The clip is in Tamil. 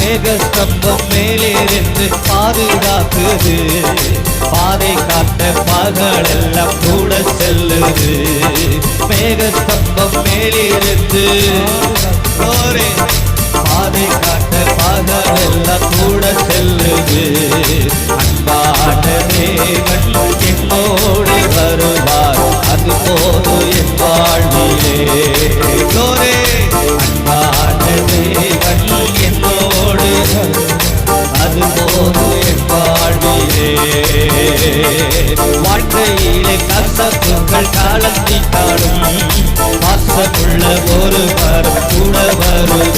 மேகஸ்தம்பம் மேலேருந்து பாதுகாக்குது. பாதை காட்ட பகலெல்லாம் கூட செல்லுது. மேகஸ்தம்பம் மேலிருந்து வாழ்க்கையிலே கசப்புகள் காலத்தை காணும். வாசமுள்ள ஒரு வாரம் கூட வரும்.